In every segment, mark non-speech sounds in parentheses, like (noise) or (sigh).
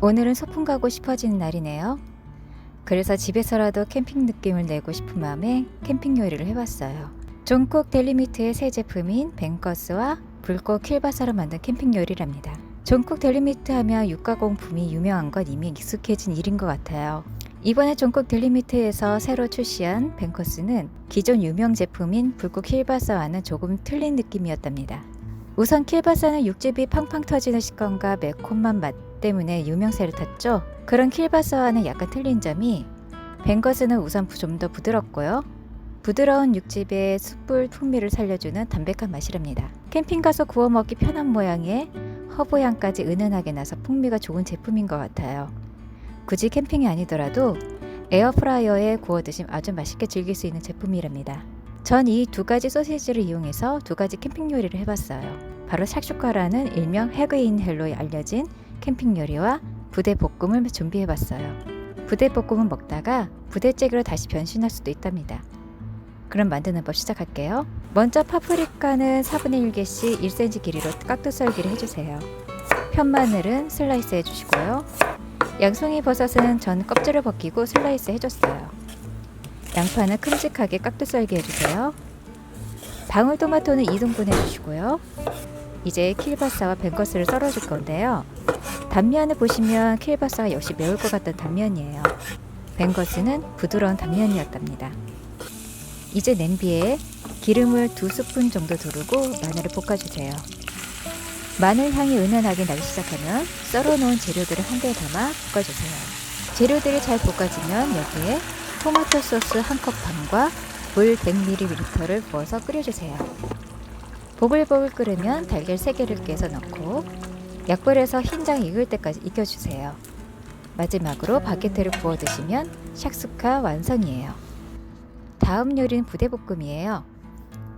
오늘은 소풍 가고 싶어지는 날이네요. 그래서 집에서라도 캠핑 느낌을 내고 싶은 마음에 캠핑 요리를 해봤어요. 종콕 델리미트의 새 제품인 뱅커스와 불꽃 킬바사로 만든 캠핑 요리랍니다. 종콕 델리미트 하면 육가공품이 유명한 건 이미 익숙해진 일인 것 같아요. 이번에 종콕 델리미트에서 새로 출시한 뱅커스는 기존 유명 제품인 불꽃 킬바사와는 조금 틀린 느낌이었답니다. 우선 킬바사는 육즙이 팡팡 터지는 식감과 매콤한 맛 때문에 유명세를 탔죠. 그런 킬바사와는 약간 틀린 점이 뱅거스는 우선 좀 더 부드럽고요. 부드러운 육즙의 숯불 풍미를 살려주는 담백한 맛이랍니다. 캠핑 가서 구워 먹기 편한 모양의 허브 향까지 은은하게 나서 풍미가 좋은 제품인 것 같아요. 굳이 캠핑이 아니더라도 에어프라이어에 구워 드시면 아주 맛있게 즐길 수 있는 제품이랍니다. 전 이 두 가지 소시지를 이용해서 두 가지 캠핑 요리를 해봤어요. 바로 샥슈카라는 일명 해그인 헬로 알려진 캠핑 요리와 부대 볶음을 준비해봤어요. 부대 볶음은 먹다가 부대찌개로 다시 변신할 수도 있답니다. 그럼 만드는 법 시작할게요. 먼저 파프리카는 4분의 1개씩 1cm 길이로 깍두 썰기를 해주세요. 편마늘은 슬라이스 해주시고요. 양송이 버섯은 전 껍질을 벗기고 슬라이스 해줬어요. 양파는 큼직하게 깍두 썰기 해주세요. 방울토마토는 2등분 해주시고요. 이제 킬바사와 뱅커스를 썰어줄 건데요. 단면을 보시면 킬바사가 역시 매울 것 같던 단면이에요. 뱅거스는 부드러운 단면이었답니다. 이제 냄비에 기름을 두 스푼 정도 두르고 마늘을 볶아주세요. 마늘 향이 은은하게 나기 시작하면 썰어놓은 재료들을 한 대에 담아 볶아주세요. 재료들이 잘 볶아지면 여기에 토마토 소스 한 컵 반과 물 100ml를 부어서 끓여주세요. 보글보글 끓으면 달걀 3개를 깨서 넣고 약불에서 흰장 익을 때까지 익혀주세요. 마지막으로 바게트를 구워 드시면 샥스카 완성이에요. 다음 요리는 부대볶음이에요.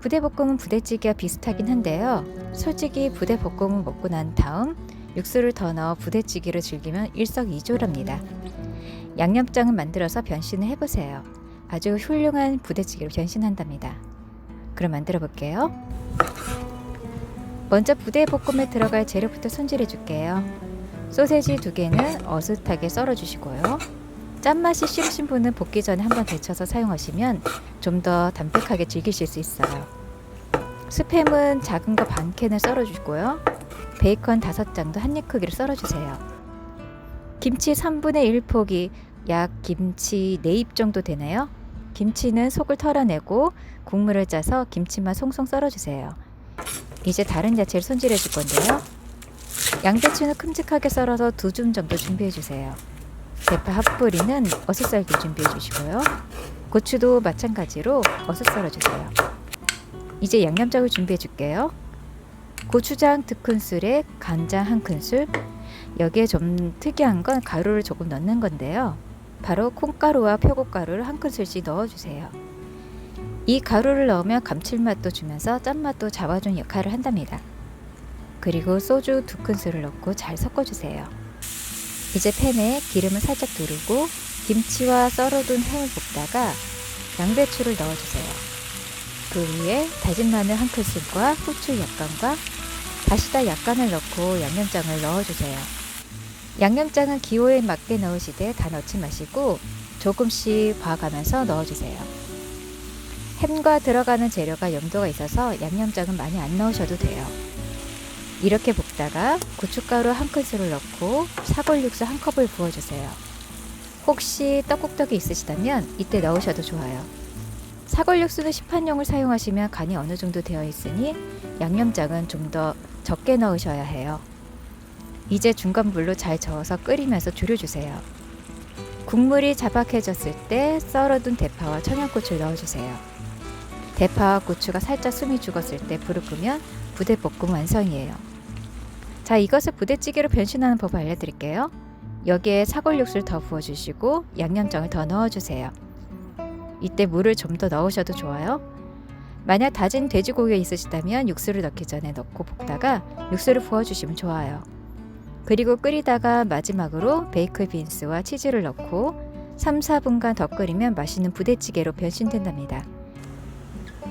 부대볶음은 부대찌개와 비슷하긴 한데요. 솔직히 부대볶음을 먹고 난 다음 육수를 더 넣어 부대찌개를 즐기면 일석이조랍니다. 양념장을 만들어서 변신을 해보세요. 아주 훌륭한 부대찌개로 변신한답니다. 그럼 만들어 볼게요. 먼저 부대 볶음에 들어갈 재료부터 손질해 줄게요. 소세지 두 개는 어슷하게 썰어 주시고요. 짠맛이 싫으신 분은 볶기 전에 한번 데쳐서 사용하시면 좀 더 담백하게 즐기실 수 있어요. 스팸은 작은 거 반 캔을 썰어 주고요. 베이컨 다섯 장도 한 입 크기로 썰어 주세요. 김치 3분의 1포기 약 김치 4입 정도 되나요? 김치는 속을 털어내고 국물을 짜서 김치만 송송 썰어 주세요. 이제 다른 야채를 손질해 줄 건데요. 양배추는 큼직하게 썰어서 두 줌 정도 준비해 주세요. 대파 핫뿌리는 어슷 썰기 준비해 주시고요. 고추도 마찬가지로 어슷 썰어 주세요. 이제 양념장을 준비해 줄게요. 고추장 두 큰술에 간장 한 큰술. 여기에 좀 특이한 건 가루를 조금 넣는 건데요. 바로 콩가루와 표고가루를 한 큰술씩 넣어 주세요. 이 가루를 넣으면 감칠맛도 주면서 짠맛도 잡아주는 역할을 한답니다. 그리고 소주 두 큰술을 넣고 잘 섞어주세요. 이제 팬에 기름을 살짝 두르고 김치와 썰어둔 햄을 볶다가 양배추를 넣어주세요. 그 위에 다진 마늘 한 큰술과 후추 약간과 다시다 약간을 넣고 양념장을 넣어주세요. 양념장은 기호에 맞게 넣으시되 다 넣지 마시고 조금씩 봐가면서 넣어주세요. 햄과 들어가는 재료가 염도가 있어서 양념장은 많이 안 넣으셔도 돼요. 이렇게 볶다가 고춧가루 한 큰술을 넣고 사골 육수 한 컵을 부어주세요. 혹시 떡국떡이 있으시다면 이때 넣으셔도 좋아요. 사골 육수는 시판용을 사용하시면 간이 어느 정도 되어 있으니 양념장은 좀더 적게 넣으셔야 해요. 이제 중간 불로 잘 저어서 끓이면서 졸여주세요. 국물이 자박해졌을 때 썰어둔 대파와 청양고추를 넣어주세요. 대파와 고추가 살짝 숨이 죽었을 때 불을 끄면 부대볶음 완성이에요. 자, 이것을 부대찌개로 변신하는 법을 알려드릴게요. 여기에 사골 육수를 더 부어주시고 양념장을 더 넣어주세요. 이때 물을 좀 더 넣으셔도 좋아요. 만약 다진 돼지고기가 있으시다면 육수를 넣기 전에 넣고 볶다가 육수를 부어주시면 좋아요. 그리고 끓이다가 마지막으로 베이크 빈스와 치즈를 넣고 3, 4분간 더 끓이면 맛있는 부대찌개로 변신된답니다.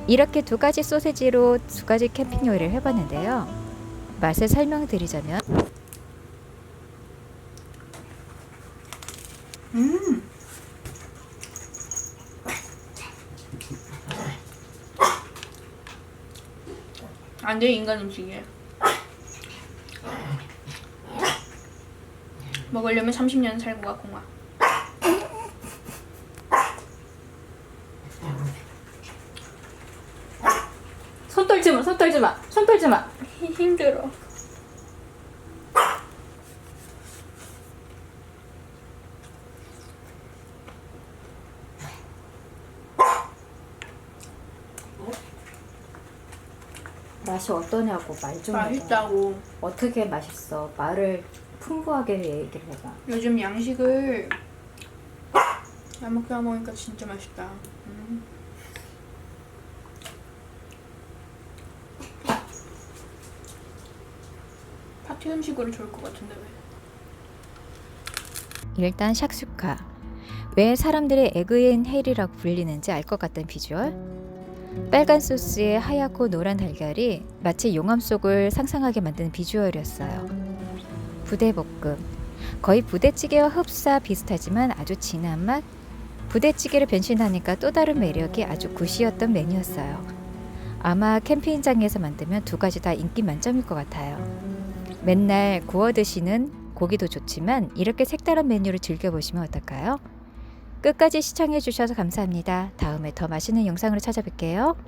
이렇게 두 가지 소세지로 두 가지 캠핑 요리를 해봤는데요. 맛을 설명드리자면 안 돼 인간 음식이에요. 먹으려면 30년 살고 가 공화. 손 떨지 마, 손 떨지 마, 손 떨지 마. 히- (laughs) 힘들어. 맛이 어떠냐고 말 좀 해봐. 맛있다고. 어떻게 맛있어? 말을 풍부하게 얘기를 해봐. 요즘 양식을 야먹게 먹으니까 진짜 맛있다. 음. 파티 음식으로 좋을 것 같은데 왜? 일단 샥슈카. 왜 사람들이 에그인 헬이라고 불리는지 알 것 같은 비주얼? 빨간 소스에 하얗고 노란 달걀이 마치 용암 속을 상상하게 만드는 비주얼이었어요. 부대볶음. 거의 부대찌개와 흡사 비슷하지만 아주 진한 맛? 부대찌개를 변신하니까 또 다른 매력이 아주 굿이었던 메뉴였어요. 아마 캠핑장에서 만들면 두 가지 다 인기 만점일 것 같아요. 맨날 구워 드시는 고기도 좋지만 이렇게 색다른 메뉴를 즐겨보시면 어떨까요? 끝까지 시청해 주셔서 감사합니다. 다음에 더 맛있는 영상으로 찾아뵐게요.